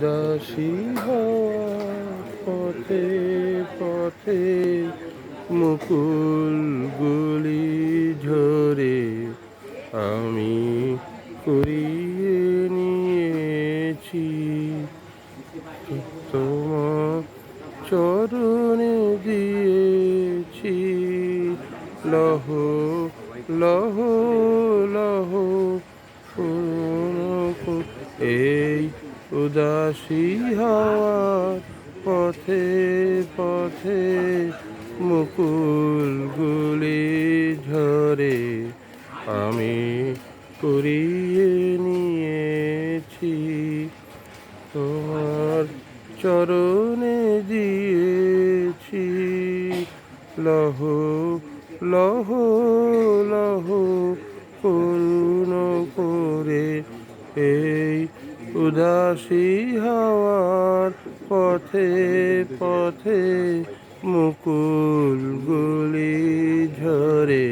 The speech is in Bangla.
উদাসী পথে পথে মুকুল গুলি ঝরে আমি কুড়িয়ে নিয়েছি। তোমার চরণে দিয়েছি। লহ লহ লহ এই উদাসী হওয়ার পথে পথে মুকুল গুলি ঝরে আমি কুড়িয়ে নিয়েছি। তোমার চরণে দিয়েছি। লহ লহ লহ করুণ করে এই উদাসী হওয়ার পথে পথে মুকুল গুলি ঝরে।